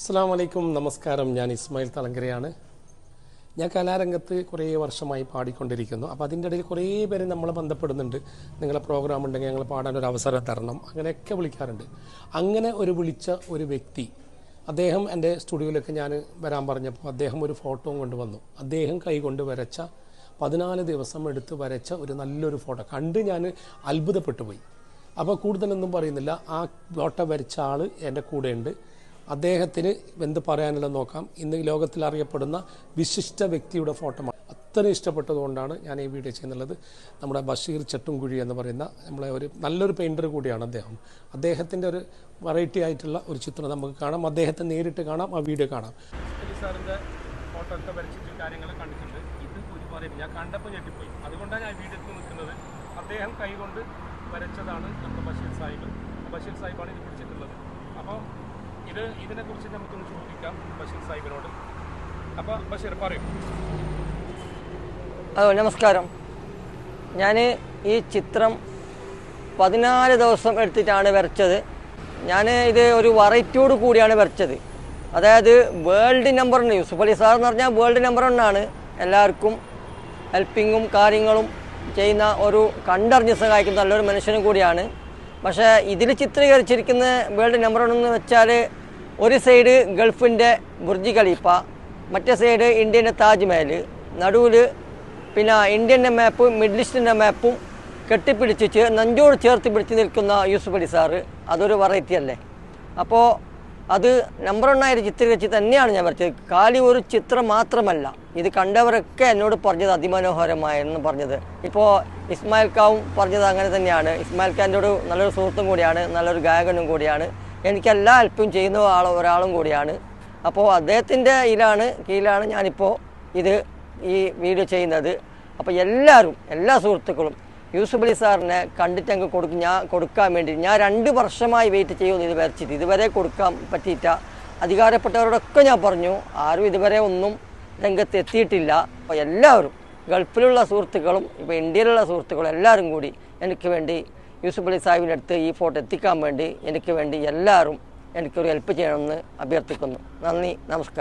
അസ്സാം വലൈക്കും നമസ്കാരം. ഞാൻ ഇസ്മായിൽ തലങ്കരയാണ്. ഞാൻ കലാരംഗത്ത് കുറേ വർഷമായി പാടിക്കൊണ്ടിരിക്കുന്നു. അപ്പോൾ അതിന്റെ ഇടയിൽ കുറേ പേര് നമ്മളെ ബന്ധപ്പെടുന്നുണ്ട്. നിങ്ങളെ പ്രോഗ്രാം ഉണ്ടെങ്കിൽ ഞങ്ങൾ പാടാൻ ഒരു അവസരം തരണം. അങ്ങനെയൊക്കെ വിളിക്കാറുണ്ട്. അങ്ങനെ ഒരു വിളിച്ച ഒരു വ്യക്തി അദ്ദേഹം എന്റെ സ്റ്റുഡിയോയിലൊക്കെ ഞാൻ വരാൻ പറഞ്ഞപ്പോൾ അദ്ദേഹം ഒരു ഫോട്ടോയും കൊണ്ടുവന്നു അദ്ദേഹം കൈകൊണ്ട് വരച്ച പതിനാല് ദിവസം എടുത്ത് വരച്ച ഒരു നല്ലൊരു ഫോട്ടോ. കണ്ട് ഞാൻ അത്ഭുതപ്പെട്ടു പോയി. അപ്പോൾ കൂടുതലൊന്നും പറയുന്നില്ല. ആ ഫോട്ടോ വരച്ച ആൾ എന്റെ കൂടെയുണ്ട്. അദ്ദേഹത്തിന് എന്ത് പറയാനുള്ളത് നോക്കാം. ഇന്ന് ലോകത്തിൽ അറിയപ്പെടുന്ന വിശിഷ്ട വ്യക്തിയുടെ ഫോട്ടോ അത്ര ഇഷ്ടപ്പെട്ടതുകൊണ്ടാണ് ഞാൻ ഈ വീഡിയോ ചെയ്യുന്നുള്ളത്. നമ്മുടെ ബഷീർ ചെട്ടുംകുഴി എന്ന് പറയുന്ന നമ്മളെ ഒരു നല്ലൊരു പെയിന്റർ കൂടിയാണ് അദ്ദേഹം. അദ്ദേഹത്തിന്റെ ഒരു വെറൈറ്റി ആയിട്ടുള്ള ഒരു ചിത്രം നമുക്ക് കാണാം. അദ്ദേഹത്തെ നേരിട്ട് കാണാം ആ വീഡിയോ കാണാം. ഫോട്ടോ കണ്ടിട്ടുണ്ട്. ഇത് കണ്ടപ്പോൾ അതുകൊണ്ടാണ് ഞാൻ വീഡിയോ അദ്ദേഹം കൈകൊണ്ട് വരച്ചതാണ് നമ്മുടെ ബഷീർ സാഹിബ്. ബഷീർ സാഹിബാണ് ഇത് ഇത് ഇതിനെക്കുറിച്ച് നമുക്കൊന്ന് ചോദിക്കാം ബഷീർ സാഹിബിനോട്. അപ്പോൾ ബഷീർ പറയും. ഹലോ നമസ്കാരം. ഞാൻ ഈ ചിത്രം പതിനാല് ദിവസം എടുത്തിട്ടാണ് വരച്ചത്. ഞാൻ ഇത് ഒരു വെറൈറ്റിയോട് കൂടിയാണ് വരച്ചത്. അതായത് world number one Yusuf Ali sir എന്ന് പറഞ്ഞാൽ വേൾഡ് നമ്പർ ഒന്നാണ് എല്ലാവർക്കും ഹെൽപ്പിങ്ങും കാര്യങ്ങളും ചെയ്യുന്ന ഒരു കണ്ടറിഞ്ഞ് സഹായിക്കുന്ന നല്ലൊരു മനുഷ്യനും കൂടിയാണ്. പക്ഷേ ഇതിൽ ചിത്രീകരിച്ചിരിക്കുന്ന വേൾഡ് നമ്പർ വൺ എന്ന് വെച്ചാൽ ഒരു സൈഡ് ഗൾഫിന്റെ ബുർജ് ഖലീഫ മറ്റേ സൈഡ് ഇന്ത്യന്റെ താജ്മഹൽ. നടുവിൽ പിന്നെ ഇന്ത്യന്റെ മാപ്പും മിഡിൽ ഈസ്റ്റിന്റെ മാപ്പും കെട്ടിപ്പിടിച്ച് നെഞ്ചോട് ചേർത്ത് പിടിച്ച് നിൽക്കുന്ന യൂസുഫ് അലി സാറ്. അതൊരു വെറൈറ്റി അല്ലേ? അപ്പോൾ അത് നമ്പർ ഒന്നായിട്ട് ചിത്രീകരിച്ച് തന്നെയാണ് ഞാൻ വരച്ചത്. കാലി ഒരു ചിത്രം മാത്രമല്ല ഇത് കണ്ടവരൊക്കെ എന്നോട് പറഞ്ഞത് അതിമനോഹരമായെന്ന് പറഞ്ഞത്. ഇപ്പോൾ ഇസ്മായിൽ ഖാവും പറഞ്ഞത് അങ്ങനെ തന്നെയാണ്. ഇസ്മായിൽ ഖാന്റെ ഒരു നല്ലൊരു സുഹൃത്തും കൂടിയാണ് നല്ലൊരു ഗായകനും കൂടിയാണ്. എനിക്ക് എല്ലാ ഹെൽപ്പും ചെയ്യുന്ന ആൾ ഒരാളും കൂടിയാണ്. അപ്പോൾ അദ്ദേഹത്തിന്റെ ഇതിലാണ് കീഴിലാണ് ഞാനിപ്പോൾ ഇത് ഈ വീഡിയോ ചെയ്യുന്നത്. അപ്പോൾ എല്ലാവരും എല്ലാ സുഹൃത്തുക്കളും യൂസുഫ് അലി സാറിനെ കണ്ടിട്ട് അങ്ങ് കൊടുക്കും ഞാൻ കൊടുക്കാൻ വേണ്ടി ഞാൻ രണ്ട് വർഷമായി വെയിറ്റ് ചെയ്യുമെന്ന് ഇത് വരച്ചിട്ട്. ഇതുവരെ കൊടുക്കാൻ പറ്റിയിട്ട അധികാരപ്പെട്ടവരോടൊക്കെ ഞാൻ പറഞ്ഞു ആരും ഇതുവരെ ഒന്നും രംഗത്ത് എത്തിയിട്ടില്ല അപ്പോൾ എല്ലാവരും ഗൾഫിലുള്ള സുഹൃത്തുക്കളും ഇപ്പോൾ ഇന്ത്യയിലുള്ള സുഹൃത്തുക്കളും എല്ലാവരും കൂടി എനിക്ക് വേണ്ടി യൂസുഫ് അലി സാഹിബിന്റെ അടുത്ത് ഈ ഫോട്ടോ എത്തിക്കാൻ വേണ്ടി എനിക്ക് വേണ്ടി എല്ലാവരും എനിക്കൊരു ഹെൽപ്പ് ചെയ്യണമെന്ന് അഭ്യർത്ഥിക്കുന്നു. നന്ദി നമസ്കാരം.